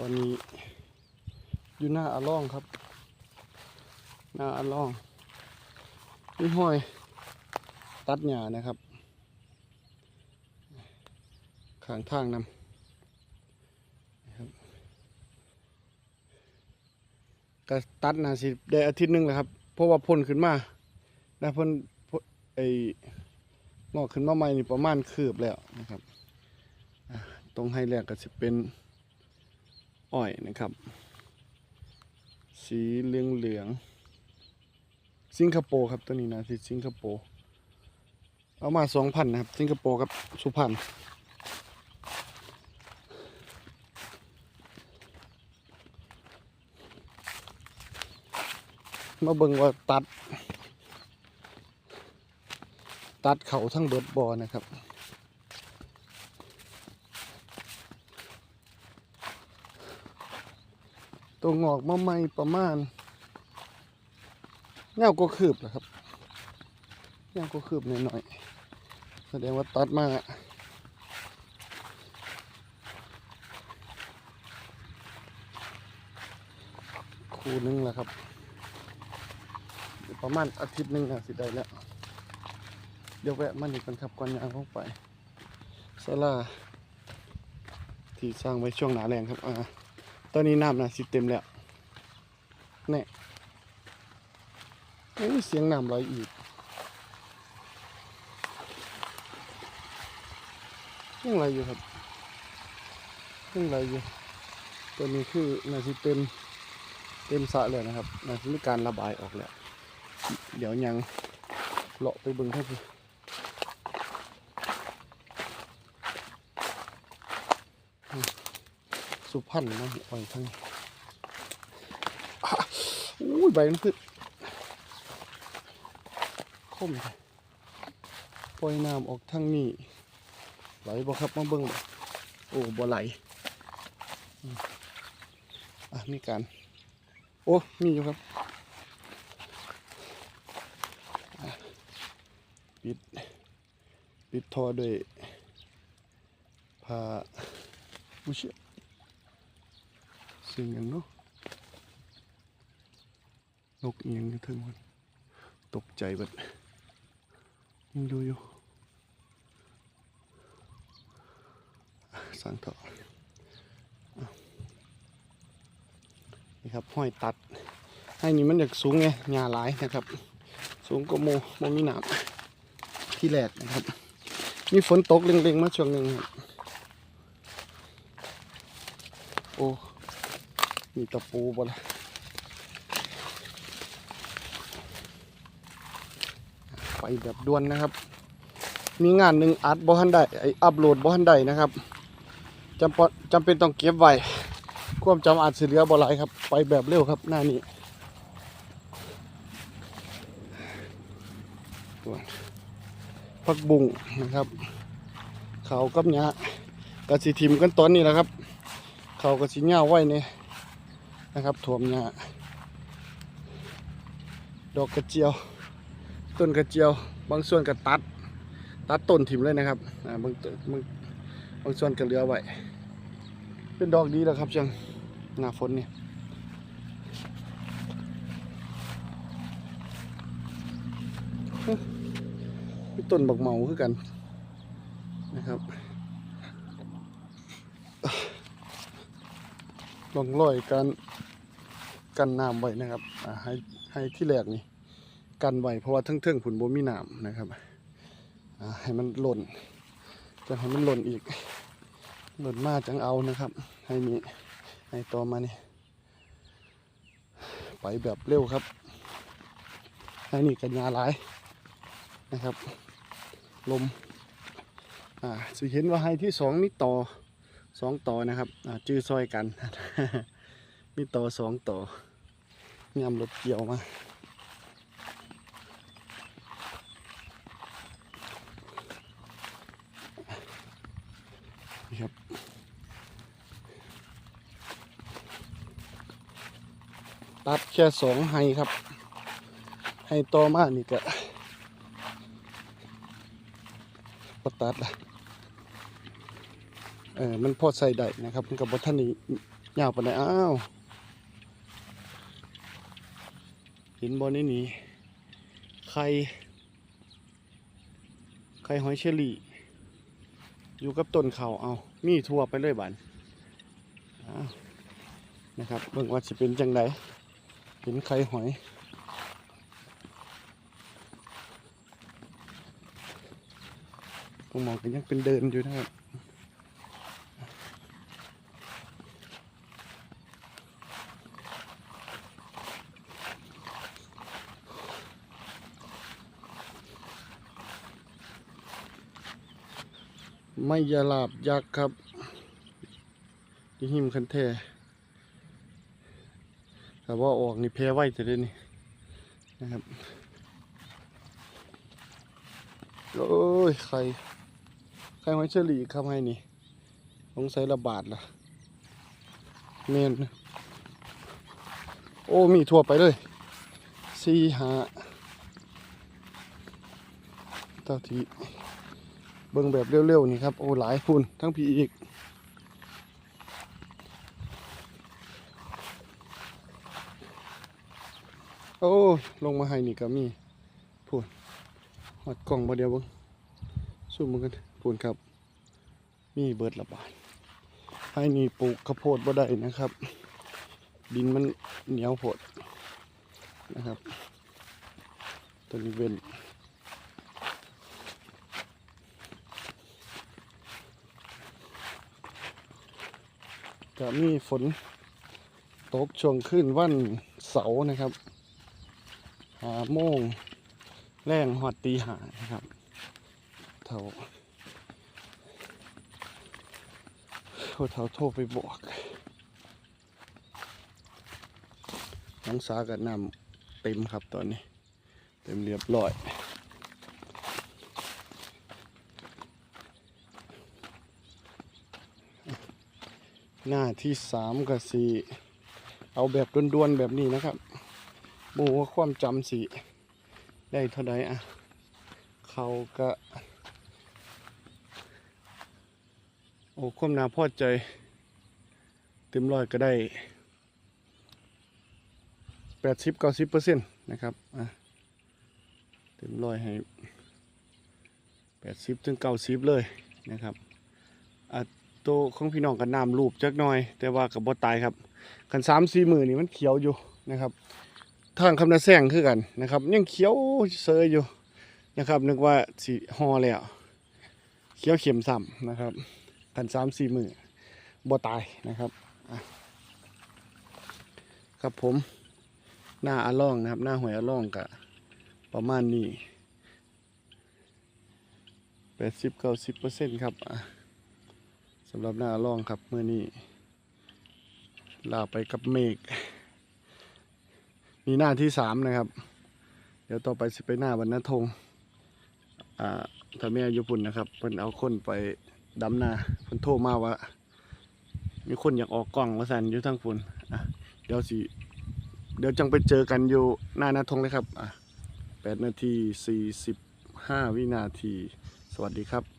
ตอนนี้อยู่หน้าอาล่องครับ หน้าอาล่องนี่ห้อย ตัดหญ้านะครับข้างทางนำนะครับก็ตัดนาสิได้อาทิตย์หนึงแหละครับเพราะว่าพ่นขึ้นมานะพ่นพ่นไอ้งอกขึ้นมาใหม่นี่ประมาณคืบแล้วนะครับตรงให้แรกก็จะเป็น อ้อยนะครับ สีเหลืองเหลืองสิงคโปร์ครับตัวนี้นะที่สิงคโปร์เอามาสองพันนะครับ สิงคโปร์กับสุพรรณมาเบิ่งว่าตัด ตัดเขาทั้งเบิดบอนะครับ ตัวงอกมาใหม่ประมาณเงาก็คืบแหละครับเงาก็คืบหน่อยๆแสดงว่าตัดมาคูนึงแหละครับ ประมาณอาทิตย์หนึงนะสิได้แล้ว เดี๋ยวแวะมันอีกกันครับก่อนยางเข้าไปศาลาที่สร้างไว้ช่วงหนาแรงครับอ่า อนนี้น้ำนะสิเต็มแล้วแน่โอ้เสียงน้ำไหลอีกยังไรอยู่ครับยังไรอยู่ตัวนี้คือนาทีเต็มเต็มสระเลยนะครับนาทีมีการระบายออกแล้ว เดี๋ยวยังเลาะไปเบิ่งเท่าคืออืม สุพรรณนะอ่อยทั้งอะอุ้ยใบมันพืชคมเลยปล่อยน้ำออกทางนี้ไหลบ่ครับมาเบิ่งโอ้บ่ไหลอะมีการ โอ้มีอยู่ครับปิดปิดท่อด้วยผ้าอุเชี่ย สียงหยังเนาะนกเอียงอยู่เทึงมันตกใจเบิดยังดูอยู่สังเถอะนี่ครับห้อยตัด ให้นี่มันอยากสูงไงหญ้าหลายนะครับ สูงกว่าโมโมมีหนามที่แรกนะครับ มีฝนตกเล็งๆมาช่วงหนึ่งครับโอ้ มีตะปูบ่ละไปแบบด่วนนะครับ มีงานหนึ่งอัดบ่ทันได้ออัพโหลดบ่ทันได้นะครับจำปจำเป็นต้องเก็บไว้ความจำอาจสิเหลือบ่หลายครับ ไปแบบเร็วครับหน้านี้พักบุ้งนะครับเขากับหญ้ากระสิทิมกันตอนนี้แหละครับ เขากระสิหญ้าไว้เนี่ย นะครับถั่วมหญ้าดอกกระเจียว ต้นกระเจียว บางส่วนก็ตัด ตัดต้นถิ่มเลยนะครับบางบางบางส่วนก็เหลือไว้เป็นดอกดีแล้วครับจังหน้าฝนนี่เอ๊ะมีต้นบักเมาคือกันนะครับ ลองลอยการกันน้ำไว้นะครับให้ให้ที่แรกนี่กันไว้เพราะว่าทั้งเทิงผุนโบมีน้ำนะครับให้มันหล่นจะให้มันหล่นอีก หล่นมากจังเอานะครับ ให้มีให้ต่อมานี่ไปแบบเร็วครับ ให้นี่กันยาหลายนะครับ ลมอ่าสิเห็นว่าให้ที่สองมีต่อ สองต่อนะครับอ่าจื้อซอยกัน มีต่อสองต่อยำรถเกี่ยวมาครับตัดแค่สองไฮครับ ไฮต่อมากนี่ก็ตัดละ เออมันพอใส่ได้นะครับมันกับบท่านนี้ยาวไปานอ้าวห็นบอลนี่นี่ไข่ไข่หอยเชอรี่ อยู่กับต้นเขาเอา มีทั่วไปเลยบานอ้าวนะครับเบิ่งว่าจะเป็นจังไดเห็นไข่หอยผมมองกันยังเป็นเดินอยู่นะครับ ไม่ยาลาบยักษ์ครับที่หิมคันแท้แต่ว่าออกนี่แพ้ไว้จะได้นี่นะครับ โอ้ยใครใครไว้เฉลี่ครับให้นี่สงสัยระบาดล่ะเมนโอ้ มีทั่วไปเลยสี่หาเท่าที่ บิ่งแบบเร็วๆนี่ครับ โอ้หลายพุ่นทั้งพีอีก โอ้ลงมาให้นี่ก็มีพุ่นหอดกล่องบ่เดียวเบิ่งสู้มือกันพุ่นครับ มีเบิดระบาดให้นี่ปลูกข้าวโพดบ่ได้นะครับ ดินมันเหนียวโพดนะครับตัวนี้เว้น จะมีฝนตกช่วงขึ้นวันเสาร์นะครับหาโมงแรงหอดตีหานะครับเท่าโทรเท่าโทรไปบอกน้องสากับน้ำเต็มครับตอนนี้ เต็มเรียบร้อย หน้าที่สามก็สีเอาแบบด่วนๆแบบนี้นะครับบูว่าความจำสีได้เท่าใดอะ เขาก็โอ้ความนาพอใจ เต็มร้อยก็ได้แปดสิบเก้าสิบเปอร์เซ็นต์นะครับอะเต็มร้อยให้แปดสิบถึงเก้าสิบเลยนะครับอะ ตัวของพี่น้องกันน้ำรูปจักหน่อย แต่ว่ากับบ่ตายครับกันสามสี่มือนี่มันเขียวอยู่นะครับทางคำนาแซงคือกันนะครับ ยังเขียวเซยอยู่นะครับ นึกว่าสีหอแล้วเขียวเข็มซ้ำนะครับกันสามสี่มือบ่ตายนะครับครับผมหน้าอาล่องนะครับ หน้าหวยอาล่องกะประมาณนี้แปดสิบเก้าสิบเปอร์เซ็นต์ครับอะ สำหรับหน้าล่องครับเมื่อนี้ลาไปกับเมฆมีหน้าที่สามนะครับ เดี๋ยวต่อไปสิไปหน้าวันนทงอ่าถ้าแม่อยู่ปุ่นนะครับเพิ่นเอาคนไปดำนาเพิ่นโทรมาว่า มีคนอยากออกกล้องว่าสันอยู่ทั้งปุ่นอะเดี๋ยวสิเดี๋ยวจังไปเจอกันอยู่หน้านาทงเลยครับอะแปดนาทีสี่สิบห้าวินาที สวัสดีครับ